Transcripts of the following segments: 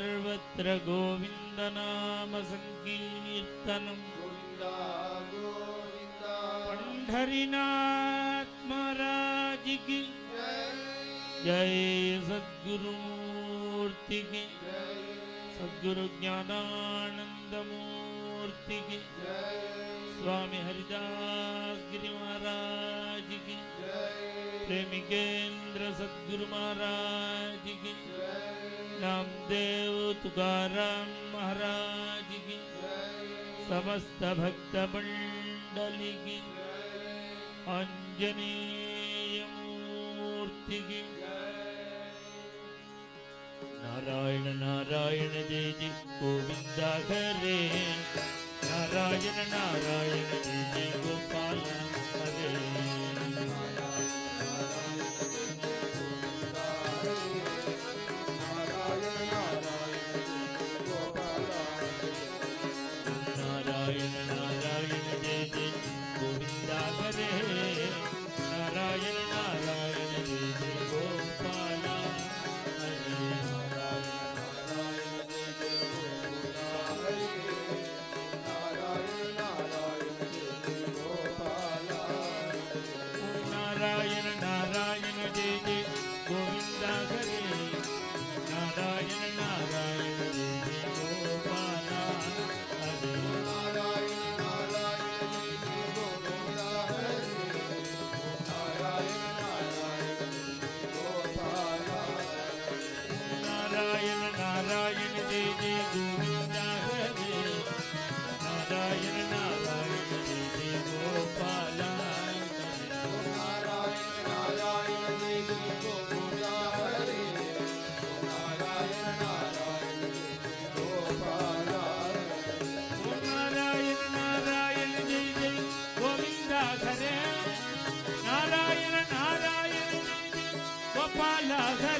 सर्वत्र गोविन्दनामसङ्कीर्तनम्। पण्ढरिनाथ महाराज की जय। सद्गुरुमूर्ति की सद्गुरु ज्ञानानंद मूर्ति की स्वामी हरिदास गिरि महाराज। प्रेमिकेंद्र सदगुरु महाराज की। नामदेव तुकार महाराज की। समस्त भक्त मंडली की। अंजनीय मूर्ति की। नारायण नारायण जय जय गोविंदा करे नारायण नारायण जय जय गोपाल। राधा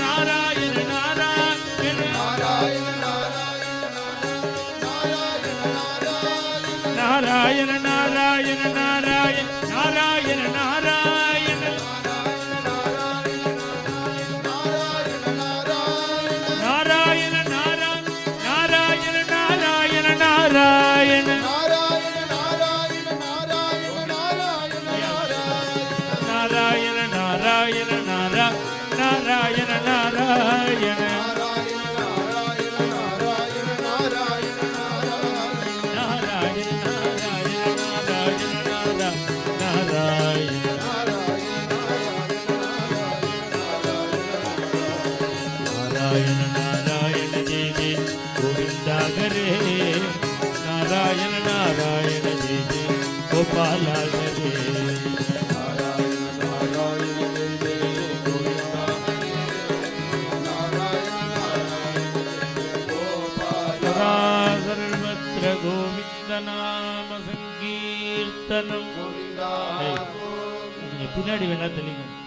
பின்னாடி வேணா தெளிக்கும்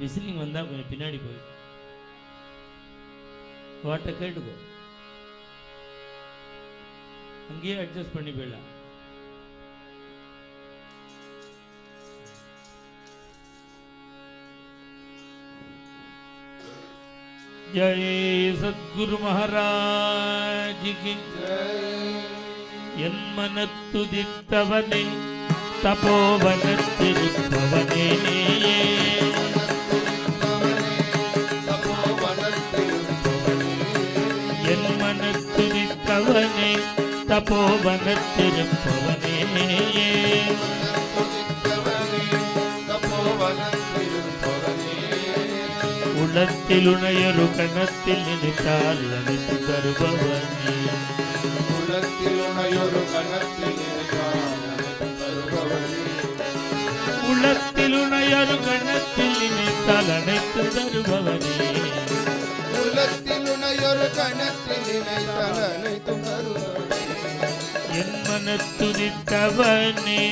விசிலிங் வந்தா கொஞ்சம் பின்னாடி போய். வாட்டை கேட்டுக்கோ. அங்கேயே அட்ஜஸ்ட் பண்ணி போயிடலாம் जय सद्गुरु महाराज की यन्मनत्तुदित्तवने तपोवनत्तिरुत्तवने தபோவனத்திருப்பவனே உள்ளத்தில் உணையொரு கணத்தில் நினைத்தால் அனைத்து தருபவனே உள்ளத்தில் உணையொரு கணத்தில் நினைத்தால் அனைத்து தருபவனே. என் மனத்துதித்தவனே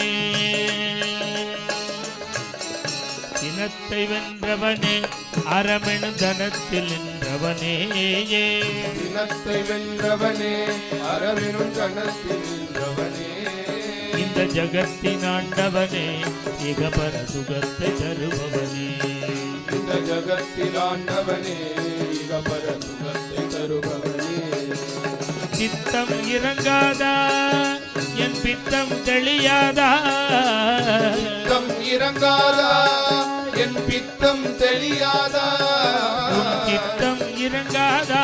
இனத்தை வென்றவனே அறமெனு தனத்தில் நின்றவனே. தினத்தை வென்றவனே அரவினும் கணத்தில் நின்றவனே. இந்த ஜகத்தின் ஆண்டவனே இகபர சுகத்தை தருபவனே. இந்த ஜகத்தில் ஆண்டவனே இகபர சுகத்தை தருபவனே. சித்தம் இறங்காதா? என் பித்தம் தெளியாதா? பித்தம் இறங்காதா? என் பித்தம் தெளியாதா? சித்தம் இறங்காதா?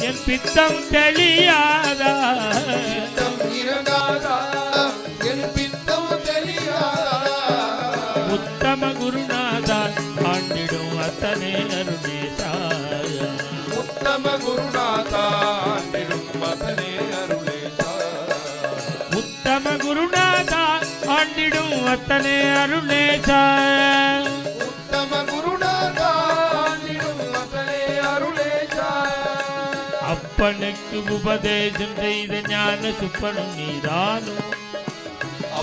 என் பித்தம் தெளியாதா? பித்தம் இறங்காதா? என் பித்தம் தெளியாதா? உத்தம குருநாதா ஆண்டிடும் அத்தனை அருணேசா உத்தம குருநாதா உத்தம குருநாதா ஆண்டிடும் அத்தனை அருணேசா உத்தம குருநாதா ஆண்டிடும் மதனே அருளேசா அப்பனுக்கு உபதேசம் செய்த ஞான சுப்பனும் நீதானும்.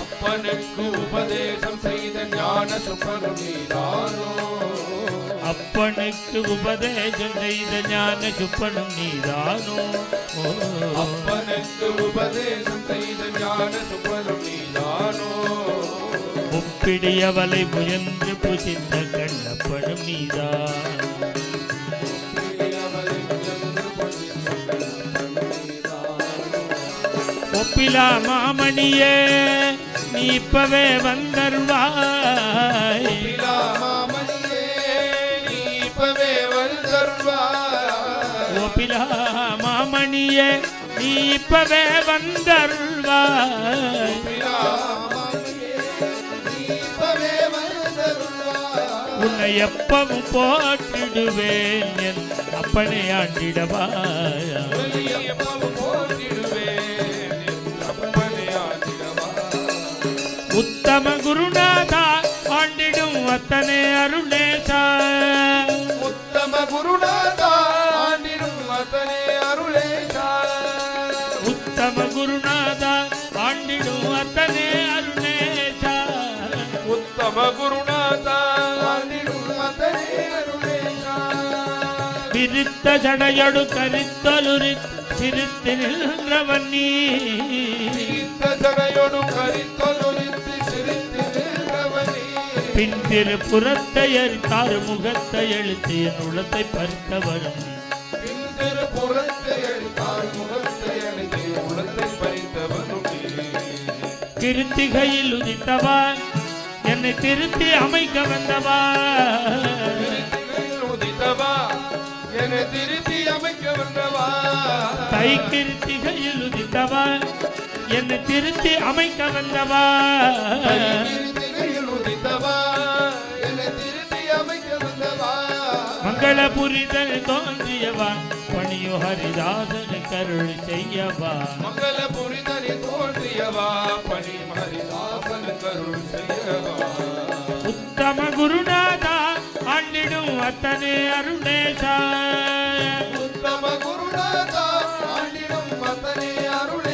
அப்பனுக்கு உபதேசம் செய்த ஞான சுப்பருணீதானோ அப்பனுக்கு உபதேசம் செய்த ஞான சுப்பனும் நீதானோ. அப்பனுக்கு உபதேசம் செய்த ஞான சுப்பருணீதானோ முப்பிடியவளை முயன்று புசித்த கண்ணப்பனும் நீதா ஒப்பிலா மாமணியே நீ இப்பவே வந்தருவாய் இப்பவே வந்தருள்வாய். ஒப்பிலா மாமணியே நீ இப்பவே வந்தருள்வாய் உன்னை எப்பவும் போற்றிடுவேன் என் அப்பனை ஆண்டிடவாயா. உத்தம குருநாதா ஆண்டிடும் அத்தனை அருளேசா குருநாதா ஆண்டிடும் அத்தனை அருளேசா உத்தம குருநாதா ஆண்டிடும் அத்தனை அருளேசா விரித்த ஜடையடு கரித்தலுரி சிரித்து நின்றவன் நீ. ஜடையொடு கரித்தொலொலித்து சிரித்து நின்றவனே. பின் திருப்புறத்தை முகத்தை எழுத்து என் உள்ளத்தை பறித்தவனும் கிருத்திகையில் உதித்தவா? என்னை திருத்தி அமைக்க வந்தவா? உதித்தவா என்னை திருத்தி அமைக்க வந்தவா உதித்தவா? என்னை திருத்தி அமைக்க வந்தவா? மங்களபுரிதன் தோன்றியவா? பணியோ ஹரிதாசன் கருள் செய்யவா? மங்கள புரிதனி தோன்றியவா? பணி மரிதாசன் கருள் செய்யவா? உத்தம குருநாதா ஆண்டிடும் அத்தனை அருணேசா உத்தம குருநாதா ஆண்டிடும் மதனே அருளேசா.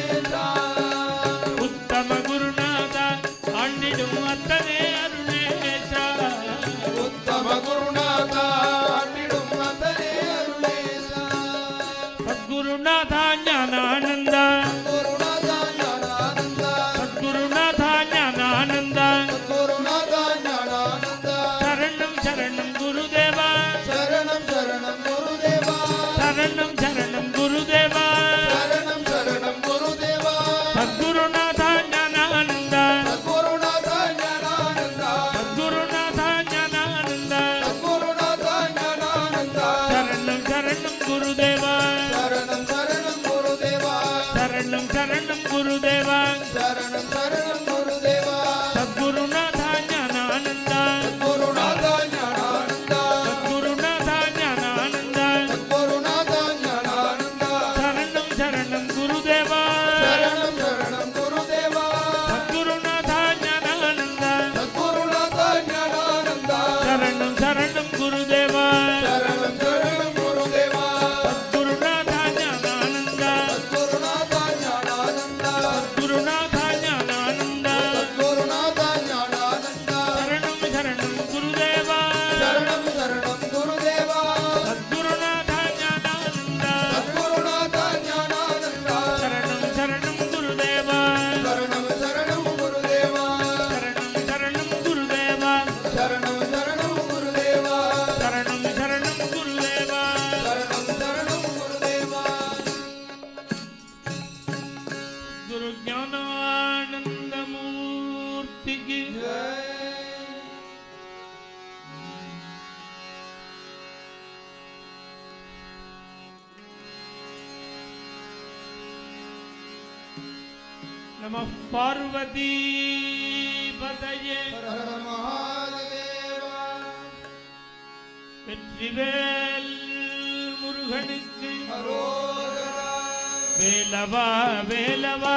शरणं शरणं பார்வதி வெற்றிவேல் முருகனுக்கு வேலவா வேலவா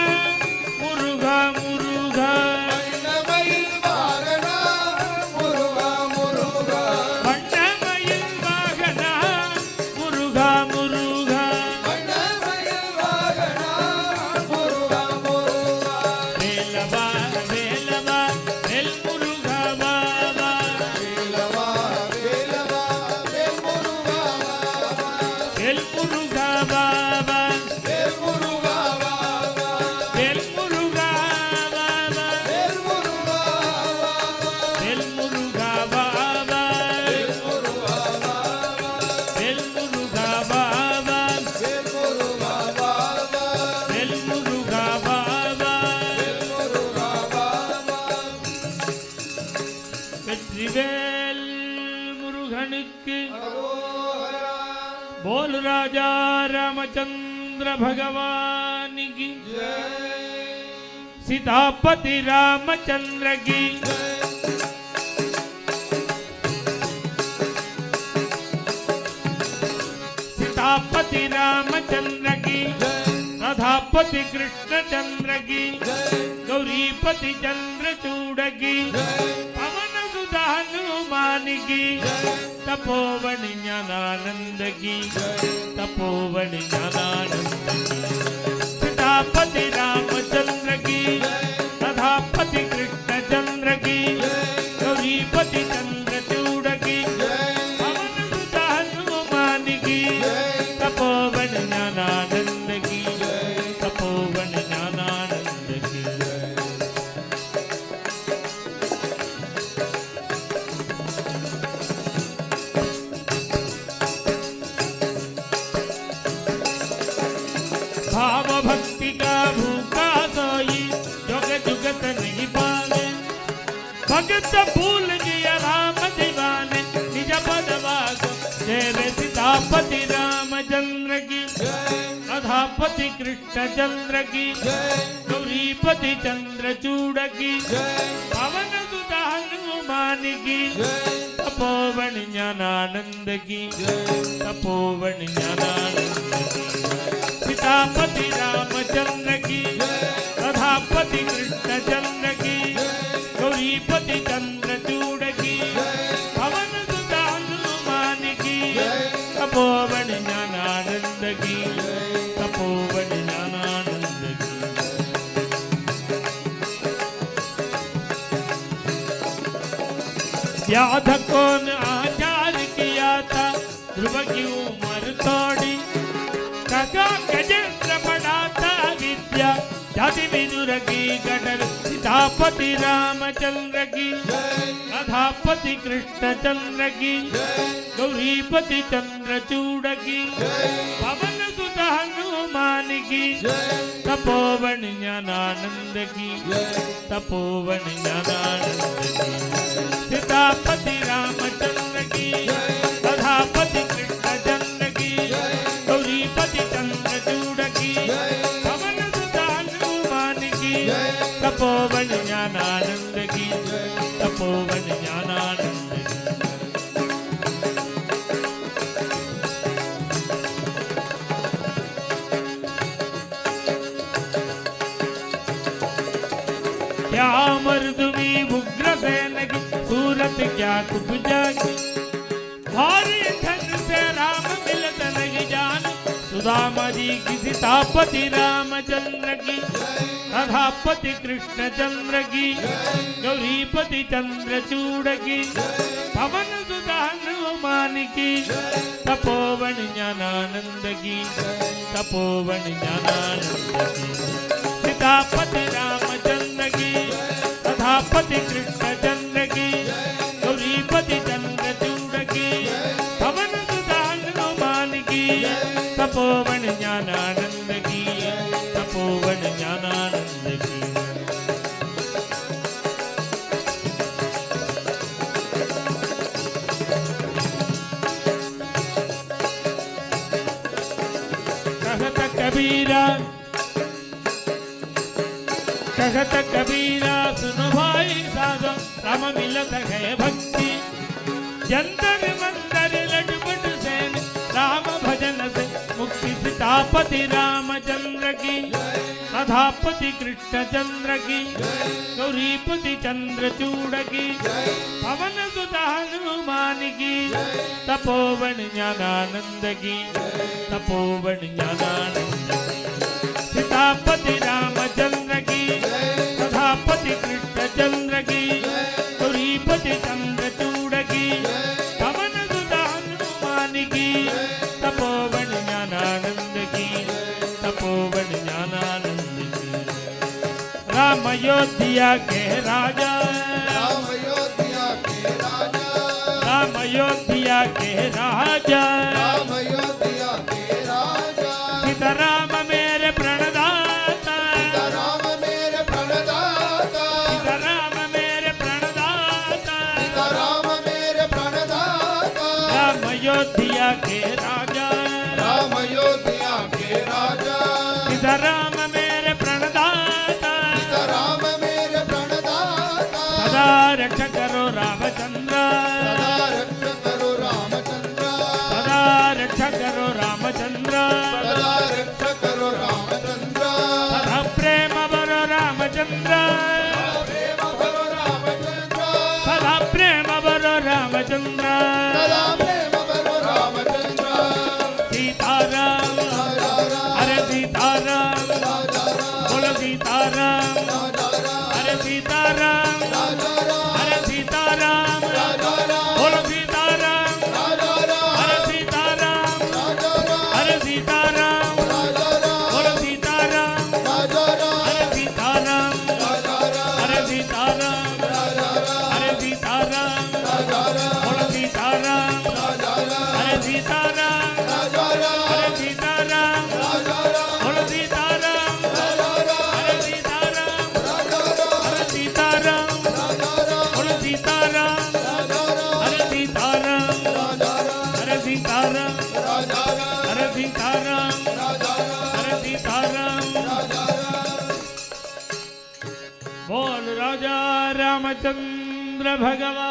रामचंद्र भगवान की। सीतापति रामचंद्र की। सीतापति रामचंद्र की। राधापति कृष्ण चंद्र की। गौरीपति चंद्रचूड़ की। भवानी की तपोवन ज्ञानानंद की तपोवन ज्ञानानंद की सीतापति रामचंद्र की सभापति कृष्ण चंद्र की गौरीपति चंद्रचूड़ की, पवन सुधा हनुमान की, तपोवन ज्ञानानंद की, तपोवन ज्ञानानंद की। सीतापति रामचंद्र की, सभापति कृष्ण चंद्र की गौरीपति चंद्र व्याधकों ने आचार किया था? ध्रुव की उम्र थोड़ी कथा गजेंद्र पढ़ा था विद्या। जाति विदुर की गडर सीतापति रामचंद्र की। राधापति कृष्ण चंद्र की गौरीपति चंद्र चूड़ की पवन सुत हनुमान की तपोवन ज्ञानानंद की तपोवन ज्ञानानंद की सीतापति रामचंद्र की की भारी धन से राम मिलत नहीं जान। सुदामा जी की सीतापति रामचंद्र की राधापति कृष्ण चंद्र की गौरीपति चंद्र चूड़ की पवन सुधा हनुमान की तपोवन ज्ञानानंद की तपोवन ज्ञानानंद की सीतापति रामचंद्र की तथापति कृष्ण चंद्र मिलत है भक्ति। जंतर मंतर लटपट सेन राम भजन से मुक्ति सीतापति रामचंद्र की राधापति कृष्ण चंद्र की, गौरीपति चंद्र चूड़ की, पवन सुता हनुमान की तपोवन ज्ञानानंद की, तपोवन ज्ञानानंद सीतापति रामचंद्र अयोध्या के राजा। राम अयोध्या के राजा। राम अयोध्या के राजा। राम अयोध्या के राजा। सीताराम मेरे प्रणदाता। राम मेरे प्रणदाता। सीताराम मेरे प्रणदाता। राम मेरे प्रणदाता। राम अयोध्या के राजा। राम अयोध्या के राजा। सीताराम ರಾಮಚಂದ್ರ भगवान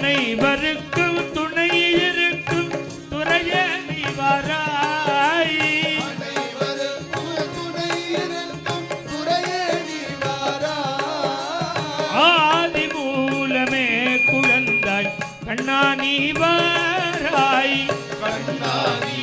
அனைவருக்கும் துணை இருக்கும் துறைய நீ வாராய். ஆதி மூலமே குழந்தாய் கண்ணா நீ கண்ணா நீ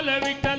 செலவிட்ட